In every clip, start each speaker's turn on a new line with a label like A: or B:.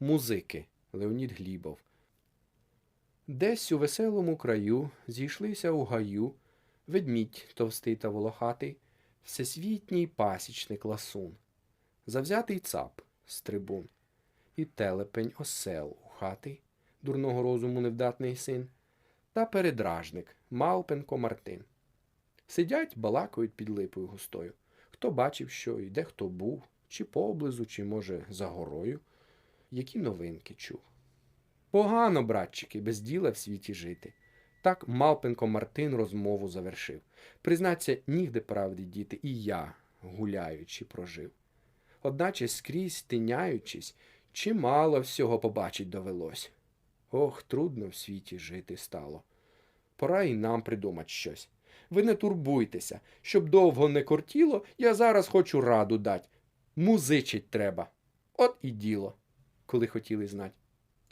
A: Музики Леонід Глібов. Десь у веселому краю зійшлися у гаю ведмідь товстий та волохатий, всесвітній пасічник ласун, завзятий цап з трибун, і телепень осел ухатий, дурного розуму невдатний син, та передражник Малпенко Мартин. Сидять, балакають під липою густою. Хто бачив, що і де хто був, чи поблизу, чи, може, за горою, які новинки чув. Погано, братчики, без діла в світі жити. Так Малпенко Мартин розмову завершив. Признаться, нігде правди діти, і я, гуляючи, прожив. Одначе скрізь тиняючись, чимало всього побачить довелось. Ох, трудно в світі жити стало. Пора і нам придумать щось. Ви не турбуйтеся, щоб довго не кортіло, я зараз хочу раду дать. Музичить треба. От і діло, коли хотіли знать.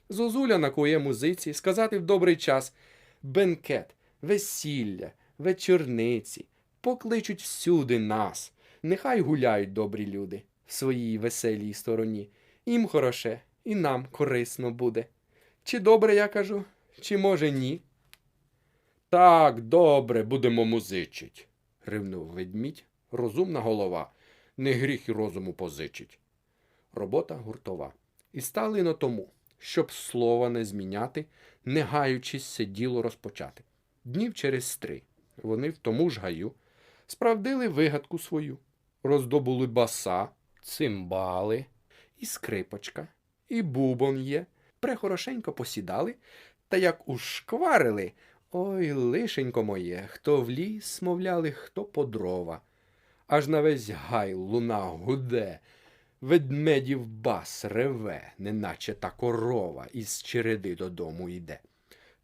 A: Зозуля на накує музиці, сказати в добрий час бенкет, весілля, вечорниці, покличуть всюди нас. Нехай гуляють добрі люди в своїй веселій стороні. Їм хороше, і нам корисно буде. Чи добре я кажу, чи може ні? Так, добре, будемо музичить, ривнув ведмідь, розумна голова. Не гріх і розуму позичить. Робота гуртова. І стали на тому, щоб слова не зміняти, не гаючись це діло розпочати. Днів через три вони в тому ж гаю справдили вигадку свою, роздобули баса, цимбали, і скрипочка, і бубон є, прехорошенько посідали, та як ушкварили, ой, лишенько моє, хто в ліс, мовляли, хто по дрова. Аж на весь гай луна гуде, ведмедів бас реве, неначе та корова із череди додому йде.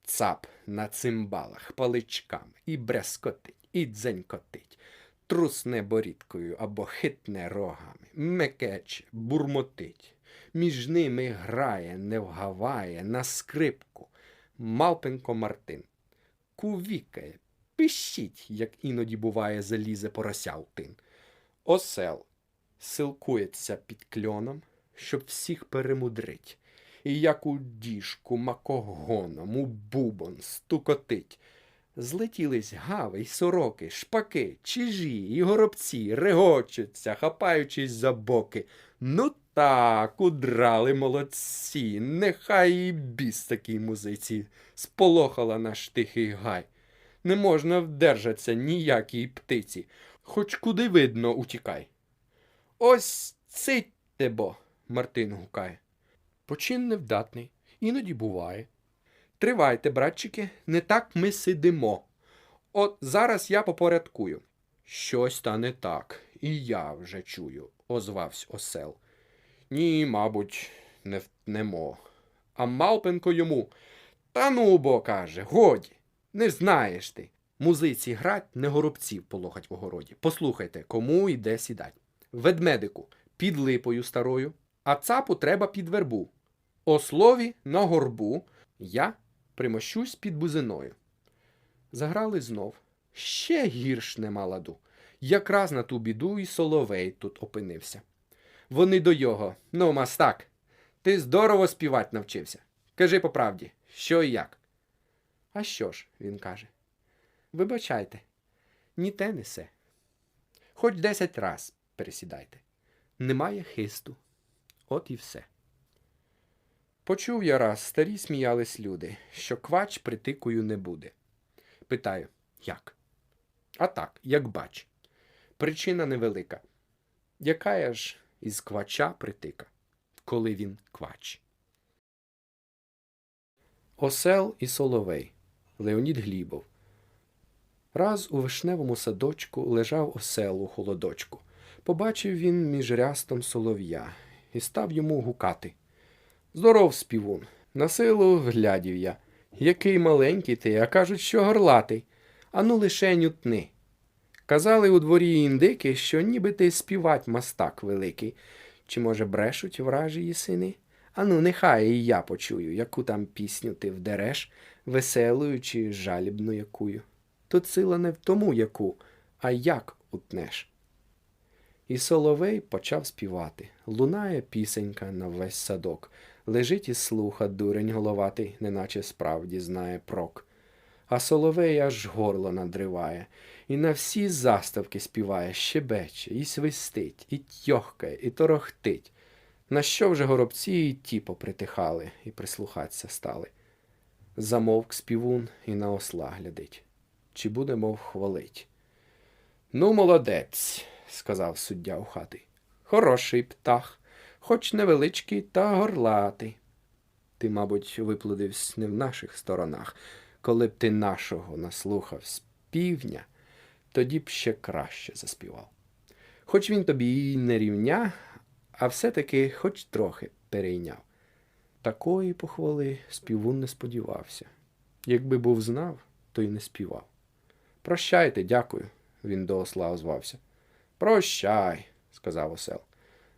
A: Цап на цимбалах паличками і брескотить, і дзенькотить, трусне борідкою або хитне рогами, мекече, бурмотить. Між ними грає, не вгаває на скрипку. Малпенко Мартин. Кувікає, пищить, як іноді буває, залізе порося в тин. Осел силкується під кльоном, щоб всіх перемудрить. І як у діжку макогоном, у бубон стукотить. Злетілись гави й сороки, шпаки, чижі і горобці, регочуться, хапаючись за боки. Ну так, удрали молодці, нехай і біс такій музиці, сполохала наш тихий гай. Не можна вдержаться ніякій птиці, хоч куди видно утікай. Ось цитьте бо, Мартин гукає. Почин невдатний, іноді буває. Тривайте, братчики, не так ми сидимо. От зараз я попорядкую. Щось та не так, і я вже чую, озвався осел. Ні, мабуть, не втнемо. А Малпенко йому. Та ну бо, каже, годі, не знаєш ти. Музиці грать, не горобців полохать в огороді. Послухайте, кому йде сідать. Ведмедику під липою старою, а цапу треба під вербу. Ослові на горбу, я примощусь під бузиною. Заграли знов. Ще гірш нема ладу. Якраз на ту біду і соловей тут опинився. Вони до його. Ну, мастак, ти здорово співать навчився. Кажи по правді, що і як. А що ж, він каже. Вибачайте, ні те несе. Хоч десять раз пересідайте. Немає хисту. От і все. Почув я раз, старі сміялись люди, що квач притикою не буде. Питаю, як? А так, як бач. Причина невелика. Яка ж із квача притика, коли він квач? Осел і Соловей Леонід Глібов. Раз у вишневому садочку лежав осел у холодочку. Побачив він між рястом солов'я і став йому гукати. Здоров, співун. На силу глядів я. Який маленький ти, а кажуть, що горлатий. Ану лише нютни. Казали у дворі індики, що ніби ти співать мастак великий. Чи, може, брешуть вражії сини? Ану, нехай і я почую, яку там пісню ти вдереш, веселою чи жалібну якую. Тут сила не в тому, яку, а як утнеш. І соловей почав співати. Лунає пісенька на весь садок. Лежить і слуха дурень головатий, неначе справді знає прок. А соловей аж горло надриває, і на всі заставки співає, щебече, і свистить, і тьохкає, і торохтить. На що вже горобці і ті попритихали і прислухатися стали. Замовк співун і на осла глядить. Чи буде, мов хвалить. Ну, молодець, сказав суддя у хати. Хороший птах, хоч невеличкий та горлатий. Ти, мабуть, виплодився не в наших сторонах. Коли б ти нашого наслухав з півня, тоді б ще краще заспівав. Хоч він тобі і не рівня, а все-таки хоч трохи перейняв. Такої похвали співун не сподівався. Якби був знав, то й не співав. Прощайте, дякую, він до осла озвався. Прощай, сказав осел.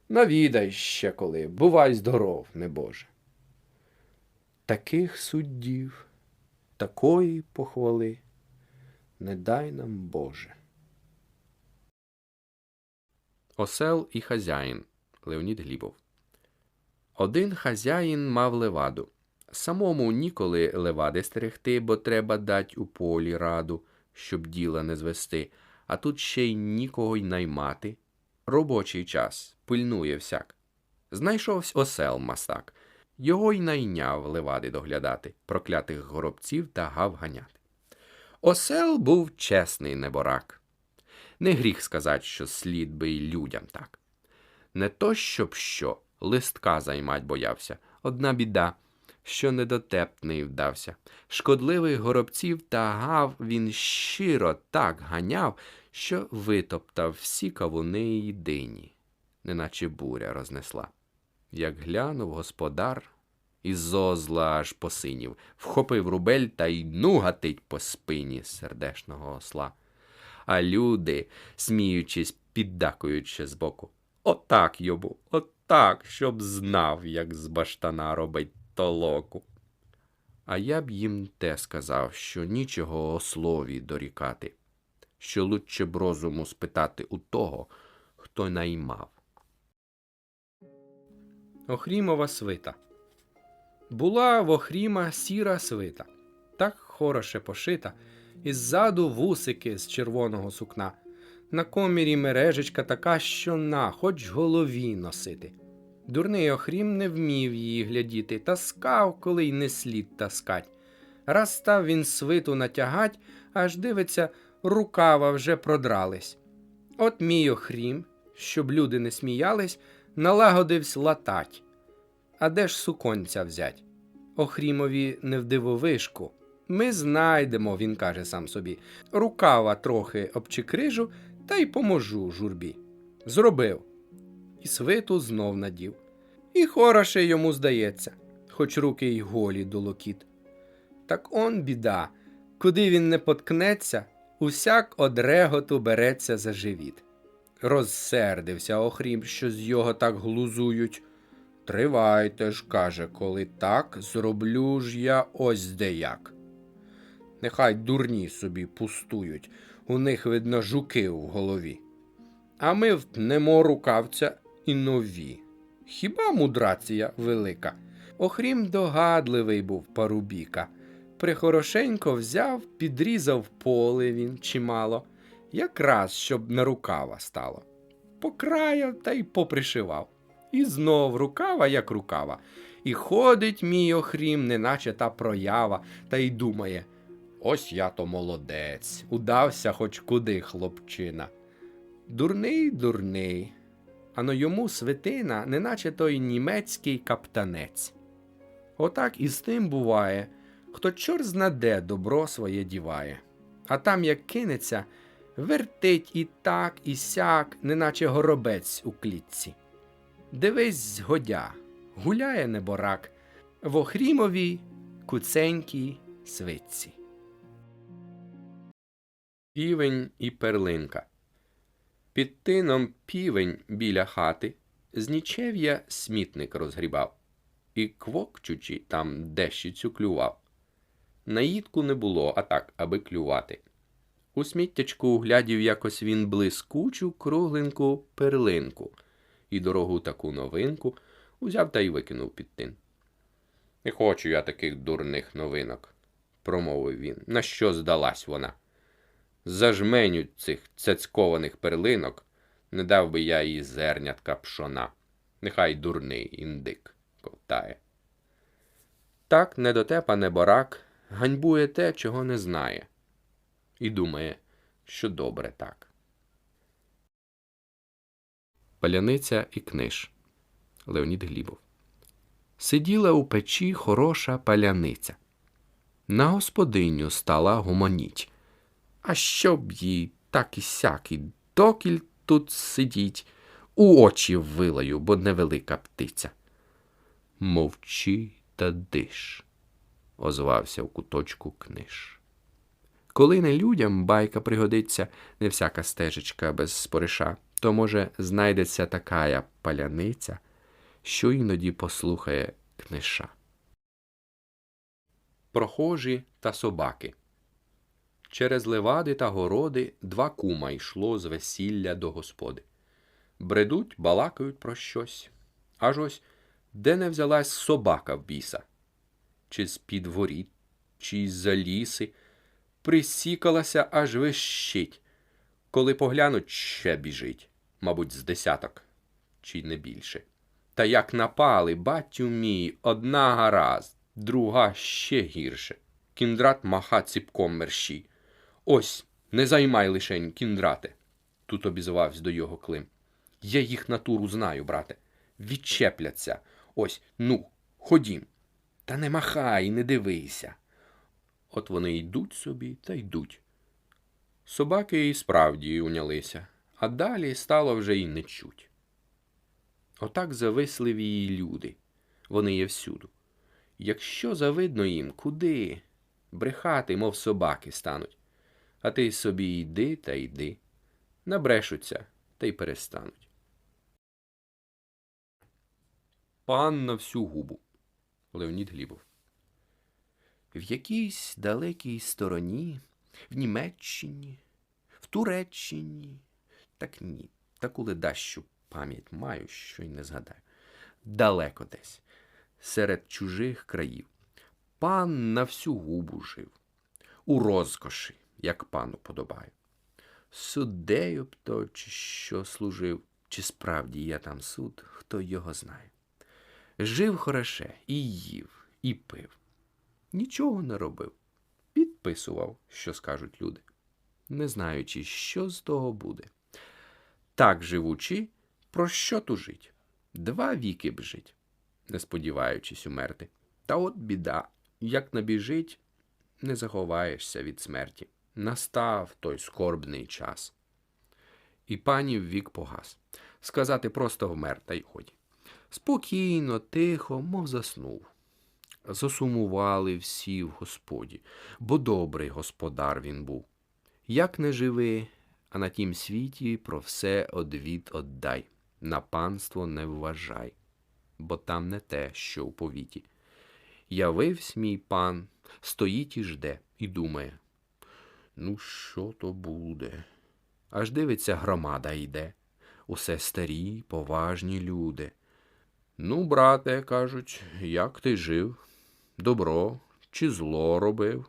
A: Навідай ще коли, бувай здоров, небоже. Таких суддів, такої похвали, не дай нам Боже. Осел і хазяїн Леонід Глібов. Один хазяїн мав леваду. Самому ніколи левади стерегти, бо треба дать у полі раду, щоб діла не звести, а тут ще й нікого й наймати. Робочий час пильнує всяк. Знайшовсь осел мастак. Його й найняв левади доглядати, проклятих горобців та гав ганяти. Осел був чесний неборак. Не гріх сказати, що слід би й людям так. Не то, щоб що, листка займать боявся. Одна біда, що недотепний вдався. Шкодливих горобців та гав він щиро так ганяв, що витоптав всі кавуни й дині, неначе буря рознесла. Як глянув господар, і зозла аж посинів, вхопив рубель та й ну гатить по спині сердешного осла. А люди, сміючись, піддакуючи збоку. Отак йому, отак, щоб знав, як з баштана робить толоку. А я б їм те сказав, що нічого ослові дорікати, що лучше б розуму спитати у того, хто наймав. Охрімова свита. Була в Охріма сіра свита, так хороше пошита, і ззаду вусики з червоного сукна. На комірі мережечка така, що на, хоч голові носити. Дурний Охрім не вмів її глядіти, таскав, коли й не слід таскать. Раз став він свиту натягать, аж дивиться, рукава вже продрались. От мій Охрім, щоб люди не сміялись, налагодивсь латать. А де ж суконця взять? Охрімові не в дивовишку. Ми знайдемо, він каже сам собі. Рукава трохи обчикрижу та й поможу журбі. Зробив. І свиту знов надів. І хороше йому здається, хоч руки й голі до локіт. Так он біда, куди він не поткнеться, усяк одреготу береться за живіт. Розсердився Охрім, що з його так глузують. Тривайте ж, каже, коли так, зроблю ж я ось деяк. Нехай дурні собі пустують, у них, видно, жуки в голові. А ми втнемо рукавця і нові. Хіба мудрація велика? Охрім догадливий був парубіка. Прихорошенько взяв, підрізав поле він чимало, якраз щоб на рукава стало. Покраяв та й попришивав. І знов рукава, як рукава. І ходить мій охрім, неначе та проява, та й думає ось я то молодець, удався хоч куди хлопчина. Дурний, дурний, ано йому свитина, неначе той німецький каптанець. Отак і з тим буває, хто чор знаде добро своє діває, а там, як кинеться, вертить і так, і сяк, неначе горобець у клітці. Дивись, згодя, гуляє неборак в охрімовій куценькій свитці. Півень і перлинка. Під тином півень біля хати з нічев'я смітник розгрібав і, квокчучи, там дещицю клював. Наїдку не було, а так, аби клювати. У сміттячку углядів якось він блискучу кругленьку перлинку і дорогу таку новинку узяв та й викинув під тин. Не хочу я таких дурних новинок, промовив він. На що здалась вона? Зажменю цих цяцькованих перлинок, не дав би я їй зернятка пшона. Нехай дурний індик ковтає. Так недотепа неборак ганьбує те, чого не знає, і думає, що добре так. Паляниця і книж Леонід Глібов. Сиділа у печі хороша паляниця. На господиню стала гомоніть. А щоб їй так і сяк, і докіль тут сидіть, у очі вилаю, бо невелика птиця. Мовчи та диш, озвався в куточку книж. Коли не людям байка пригодиться, не всяка стежечка без спориша, то, може, знайдеться такая паляниця, що іноді послухає книша. Прохожі та собаки. Через левади та городи два кума йшло з весілля до господи. Бредуть, балакають про щось. Аж ось де не взялась собака в біса, чи з під воріт, чи з-за ліси, присікалася, аж вищить. Коли поглянуть, ще біжить, мабуть, з десяток, чи не більше. Та як напали, батю мій, одна гаразд, друга ще гірше. Кіндрат маха ціпком мерщій. Ось, не займай лишень, кіндрате, тут обізвався до його Клим. Я їх натуру знаю, брате. Відчепляться. Ось, ну, ходім. Та не махай, не дивися. От вони йдуть собі та йдуть. Собаки і справді унялися, а далі стало вже й не чуть. Отак зависливі й люди. Вони є всюду. Якщо завидно їм, куди? Брехати, мов собаки, стануть. А ти собі йди та йди. Набрешуться та й перестануть. Пан на всю губу. Леонід Глібов. В якійсь далекій стороні, в Німеччині, в Туреччині. Так ні, таку ледащу пам'ять маю, що й не згадаю. Далеко десь, серед чужих країв. Пан на всю губу жив, у розкоші, як пану подобає. Суддею б то, чи що служив, чи справді є там суд, хто його знає. Жив хороше, і їв, і пив. Нічого не робив. Підписував, що скажуть люди, не знаючи, що з того буде. Так живучи, про що тужить? Два віки б жить, не сподіваючись умерти. Та от біда, як набіжить, не заховаєшся від смерті. Настав той скорбний час. І панів вік погас. Сказати просто вмер, та й ході. Спокійно, тихо, мов заснув. Засумували всі в господі, бо добрий господар він був. Як не живи, а на тім світі про все одвід оддай, на панство не вважай, бо там не те, що в повіті. Явивсь мій пан, стоїть і жде, і думає. Ну, що то буде? Аж дивиться, громада йде. Усе старі, поважні люди. Ну, брате, кажуть, як ти жив? Добро чи зло робив?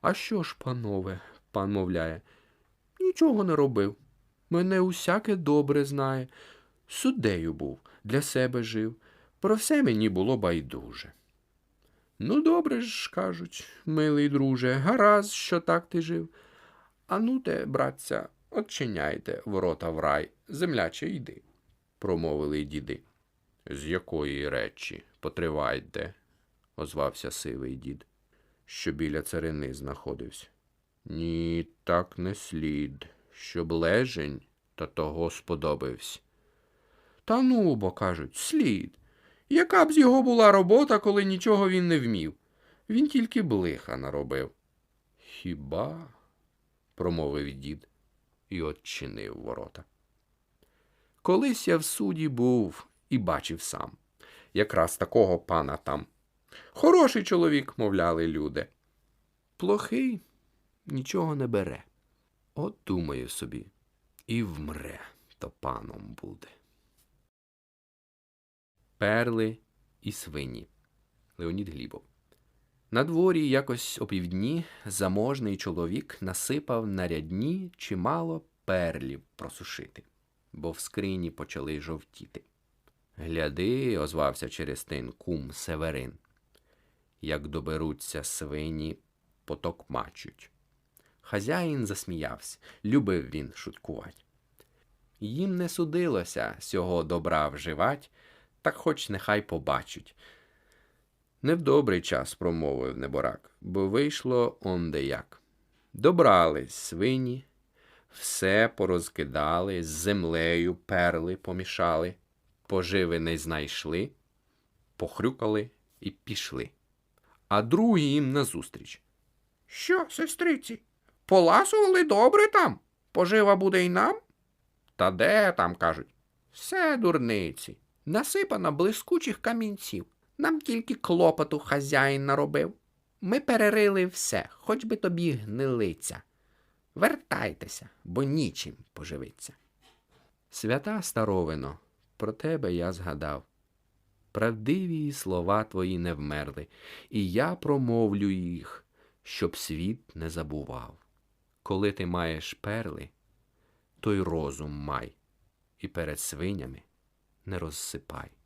A: А що ж, панове, пан мовляє, нічого не робив. Мене усяке добре знає. Суддею був, для себе жив. Про все мені було байдуже. Ну, добре ж, кажуть, милий друже, гаразд, що так ти жив. А ну братця, отчиняйте ворота в рай, земляче йди, промовили діди. З якої речі потривайте, озвався сивий дід, що біля царини знаходився. Ні, так не слід, щоб лежень та того сподобався. Та ну, бо кажуть, слід. Яка б з його була робота, коли нічого він не вмів? Він тільки блиха наробив. Хіба? промовив дід і odчинив ворота. Колись я в суді був і бачив сам, якраз такого пана там. Хороший чоловік, мовляли люди. Плохий нічого не бере. От думаю собі, і вмре, то паном буде. Перли і свині. Леонід Глібов. На дворі якось опівдні заможний чоловік насипав на рядні чимало перлів просушити, бо в скрині почали жовтіти. Гляди, озвався через тин кум Северин. Як доберуться свині, поток мачуть. Хазяїн засміявся, любив він шуткувати. Їм не судилося сього добра вживать, так хоч нехай побачать. Не в добрий час промовив неборак, бо вийшло онде як. Добрались свині, все порозкидали, з землею перли помішали, поживи не знайшли, похрюкали і пішли. А другі їм назустріч. Що, сестриці, поласували добре там? Пожива буде й нам? Та де там, кажуть? Все дурниці. Насипано блискучих камінців. Нам тільки клопоту хазяїн наробив. Ми перерили все, хоч би тобі гнилиця. Вертайтеся, бо нічим поживиться. Свята старовино, про тебе я згадав. Правдиві слова твої не вмерли, і я промовлю їх, щоб світ не забував. Коли ти маєш перли, то й розум май, і перед свинями не розсипай.